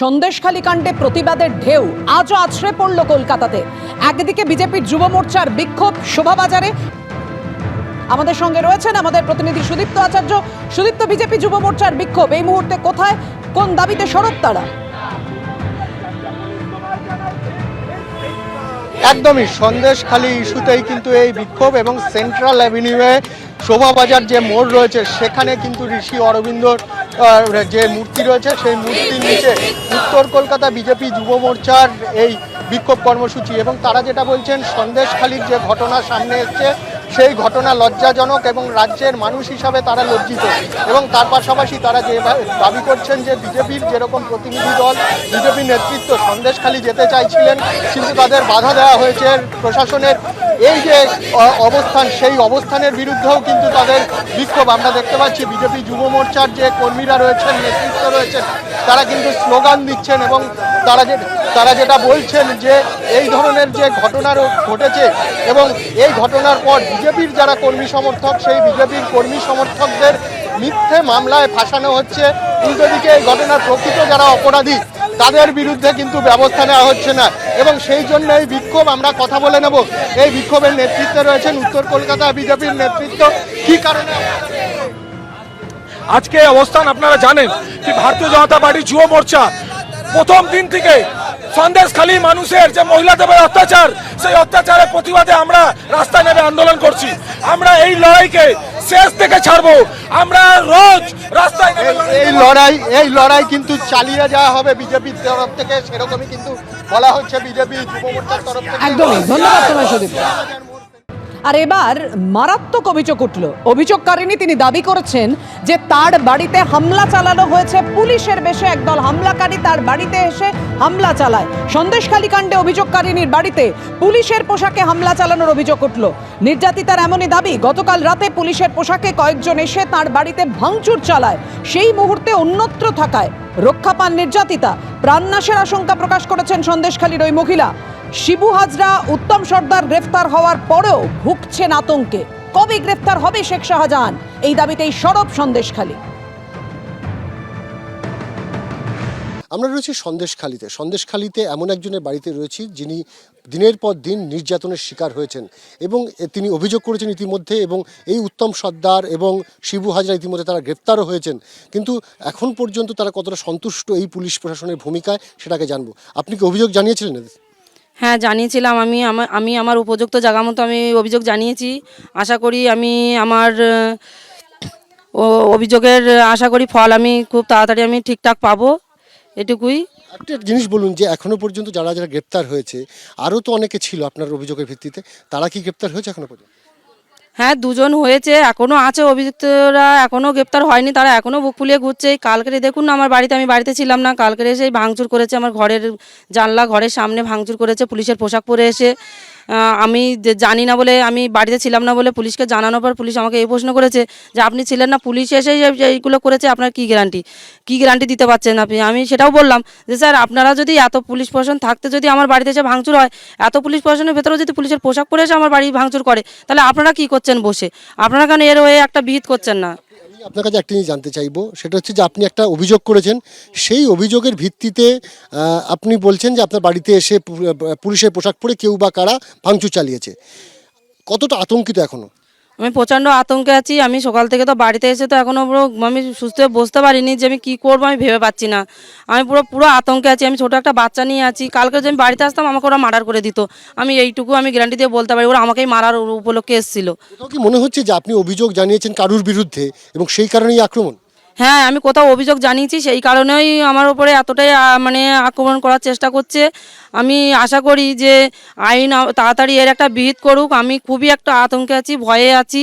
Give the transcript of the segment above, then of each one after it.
সন্দেশখালী কাণ্ডে প্রতিবাদের ঢেউ আজও আছড়ে পড়ল কলকাতাতে। একদিকে বিজেপির যুব মোর্চার বিক্ষোভ শোভাবাজারে। আমাদের সঙ্গে রয়েছেন আমাদের প্রতিনিধি সুদীপ্ত আচার্য। সুদীপ্ত, বিজেপি যুব মোর্চার বিক্ষোভ, এই মুহূর্তে কোথায়? কোন দাবিতে সরব তারা? একদমই, সন্দেশখালী ইস্যুতেই কিন্তু এই বিক্ষোভ এবং সেন্ট্রাল অ্যাভিনিউয়ে শোভাবাজার যে মোড় রয়েছে, সেখানে কিন্তু ঋষি অরবিন্দর যে মূর্তি রয়েছে, সেই মূর্তির নিচে উত্তর কলকাতা বিজেপি যুব মোর্চার এই বিক্ষোভ কর্মসূচি এবং তারা যেটা বলছেন, সন্দেশখালীর যে ঘটনা সামনে এসছে, সেই ঘটনা লজ্জাজনক এবং রাজ্যের মানুষ হিসাবে তারা লজ্জিত এবং তার পাশাপাশি তারা যে দাবি করছেন যে বিজেপির যেরকম প্রতিনিধি দল, বিজেপির নেতৃত্ব সন্দেশখালী যেতে চাইছিলেন, কিন্তু তাদের বাধা দেওয়া হয়েছে প্রশাসনের এই যে অবস্থান, সেই অবস্থানের বিরুদ্ধেও কিন্তু তাদের বিক্ষোভ। আমরা দেখতে পাচ্ছি বিজেপি যুব মোর্চার যে কর্মীরা রয়েছেন, নেতৃত্ব রয়েছেন, তারা কিন্তু স্লোগান দিচ্ছেন এবং তারা যে, তারা যেটা বলছেন যে, এই ধরনের যে ঘটনা ঘটেছে এবং এই ঘটনার পর বিজেপির যারা কর্মী সমর্থক, সেই বিজেপির কর্মী সমর্থকদের মিথ্যে মামলায় ফাঁসানো হচ্ছে। উল্টো দিকে এই ঘটনার প্রকৃত যারা অপরাধী, তাদের বিরুদ্ধে কিন্তু ব্যবস্থা নেওয়া হচ্ছে না। এবং সেই জন্য এই বিক্ষোভ আমরা কথা বলে নেব। এই বিক্ষোভের নেতৃত্বে রয়েছেন উত্তর কলকাতা বিজেপির নেতৃত্ব। কি কারণে আজকে অবস্থান আপনারা জানেন কি, ভারতীয় জনতা পার্টি যুব মোর্চা প্রথম দিন থেকে সন্দেশখালী মানুষের যে মহিলাদের উপর অত্যাচার সেই অত্যাচারের প্রতিবাদে আমরা রাস্তায় নেমে আন্দোলন করছি। আমরা এই লড়াইকে শেষ থেকে ছাড়বো। আমরা রোজ রাস্তায় নেমে এই- লড়াই এই লড়াই কিন্তু চালিয়ে যাওয়া হবে বিজেপির তরফ থেকে সেরকমই কিন্তু বলা হচ্ছে বিজেপি যুব মোর্চার তরফ থেকে। একদম ধন্যবাদ তোমায় সুদীপ্ত আর এবার মারাত্মক অভিযোগ উঠল। অভিযোগকারিনী তিনি দাবি করেছেন যে তার বাড়িতে হামলা চালানো হয়েছে। পুলিশের বেশে একদল হামলাকারী তার বাড়িতে এসে হামলা চালায়। সন্দেশখালী কাণ্ডে অভিযোগকারিনীর বাড়িতে পুলিশের পোশাকে হামলা চালানোর অভিযোগ উঠল। নির্যাতিতার এমনই দাবি, গতকাল রাতে পুলিশের পোশাকে কয়েকজন এসে তার বাড়িতে ভাঙচুর চালায়। সেই মুহূর্তে অন্যত্র থাকায় রক্ষা পান নির্যাতিতা। প্রাণনাশের আশঙ্কা প্রকাশ করেছেন সন্দেশখালীর ওই মহিলা। শিবু হাজরা উত্তম সর্দার গ্রেফতার হওয়ার পরেও ভুগছেন আতঙ্কে। কবে গ্রেফতার হবে শেখ শাহজাহান? এই দাবিতেই সরব সন্দেশখালী। আমরা রয়েছি সন্দেশখালিতে। সন্দেশখালিতে এমন একজনের বাড়িতে রয়েছি যিনি দিনের পর দিন নির্যাতনের শিকার হয়েছেন এবং তিনি অভিযোগ করেছেন ইতিমধ্যে এবং এই উত্তম সর্দার এবং শিবু হাজরা ইতিমধ্যে তারা গ্রেপ্তারও হয়েছেন। কিন্তু এখন পর্যন্ত তারা কতটা সন্তুষ্ট এই পুলিশ প্রশাসনের ভূমিকায় সেটাকে জানব। আপনি কি অভিযোগ জানিয়েছিলেন হ্যাঁ জানিয়েছিলাম। আমি আমি আমার উপযুক্ত জায়গা মতো আমি অভিযোগ জানিয়েছি। আশা করি আমি আমার, ও, অভিযোগের আশা করি ফল আমি খুব তাড়াতাড়ি আমি ঠিকঠাক পাবো এটুকুই। একটা জিনিস বলুন যে, এখনও পর্যন্ত যারা যারা গ্রেপ্তার হয়েছে, আরও তো অনেকে ছিল আপনার অভিযোগের ভিত্তিতে, তারা কি গ্রেপ্তার হয়েছে এখনও পর্যন্ত? হ্যাঁ দুজন হয়েছে এখনও আছে অভিযুক্তরা এখনও গ্রেপ্তার হয়নি তারা এখনও বুক ফুলিয়ে ঘুরছে। এই কালকে দেখুন না আমার বাড়িতে আমি বাড়িতে ছিলাম না কালকে এসে ভাঙচুর করেছে, আমার ঘরের জানলা ঘরের সামনে ভাঙচুর করেছে, পুলিশের পোশাক পরে এসে। আমি জানি না বলে আমি বাড়িতে ছিলাম না বলে পুলিশকে জানানোর পর পুলিশ আমাকে এই প্রশ্ন করেছে যে আপনি ছিলেন না, পুলিশ এসে এইগুলো করেছে, আপনার কি গ্যারান্টি কি গ্যারান্টি দিতে পারছেন আপনি? আমি সেটাও বললাম যে স্যার, আপনারা যদি এত পুলিশ প্রশাসন থাকতে যদি আমার বাড়িতে এসে ভাঙচুর হয়, এত পুলিশ প্রশাসনের ভেতরেও যদি পুলিশের পোশাক পরে এসে আমার বাড়ি ভাঙচুর করে, তাহলে আপনারা কি করছেন বসে? আপনারা কেন এর হয়ে একটা বিহিত করছেন না? আপনার কাছে একটা জিনিস জানতে চাইব। সেটা হচ্ছে যে আপনি একটা অভিযোগ করেছেন। সেই অভিযোগের ভিত্তিতে আপনি বলছেন যে আপনার বাড়িতে এসে পুলিশের পোশাক পরে কেউ বা কারা ভাঙচুর চালিয়েছে। কতটা আতঙ্কিত এখনও? আমি প্রচণ্ড আতঙ্কে আছি, আমি সকাল থেকে তো বাড়িতে এসে তো এখনও পুরো আমি সুস্থ বসতে পারিনি যে আমি কী করব আমি ভেবে পাচ্ছি না। আমি পুরো পুরো আতঙ্কে আছি, আমি ছোটো একটা বাচ্চা নিয়ে আছি, কালকে যে আমি বাড়িতে আসতাম আমাকে ওরা মার্ডার করে দিত। আমি এইটুকু আমি গ্যারান্টি দিয়ে বলতে পারি, ওরা আমাকেই মারার উপলক্ষে এসেছিল। কি মনে হচ্ছে যে আপনি অভিযোগ জানিয়েছেন কারুর বিরুদ্ধে এবং সেই কারণেই আক্রমণ? হ্যাঁ আমি কোথাও অভিযোগ জানিয়েছি, সেই কারণেই আমার ওপরে এতটাই মানে আক্রমণ করার চেষ্টা করছে। আমি আশা করি যে আইন তাড়াতাড়ি এর একটা বিহিত করুক। আমি খুবই একটা আতঙ্কে আছি, ভয়ে আছি।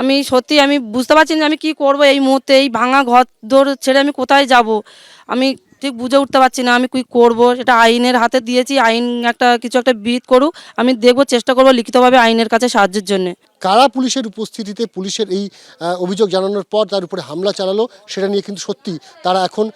আমি সত্যি আমি বুঝতে পারছি না আমি কি করব এই মুহূর্তে, এই ভাঙা ঘর দৌড় ছেড়ে আমি কোথায় যাব? আমি ঠিক বুঝে উঠতে পারছি না আমি কি করব। সেটা আইনের হাতে দিয়েছি, আইন একটা কিছু একটা বিহিত করুক, আমি দেখব, চেষ্টা করব লিখিতভাবে আইনের কাছে সাহায্যের জন্যে। কারা পুলিশের উপস্থিতিতে পুলিশের এই অভিযোগ জানানোর পর তার উপরে হামলা চালালো, সেটা নিয়ে কিন্তু সত্যি তারা এখন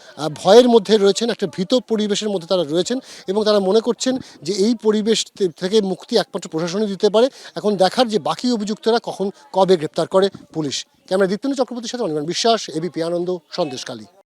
ভয়ের মধ্যে রয়েছেন, একটা ভীত পরিবেশের মধ্যে তারা রয়েছেন এবং তারা মনে করছেন যে এই পরিবেশ থেকে মুক্তি একমাত্র প্রশাসনই দিতে পারে। এখন দেখার যে বাকি অভিযুক্তরা কখন, কবে গ্রেপ্তার করে পুলিশ। ক্যামেরা দীপ্তন চক্রবর্তীর সাথে অনির্বাণ বিশ্বাস এবিপি আনন্দ সন্দেশকালী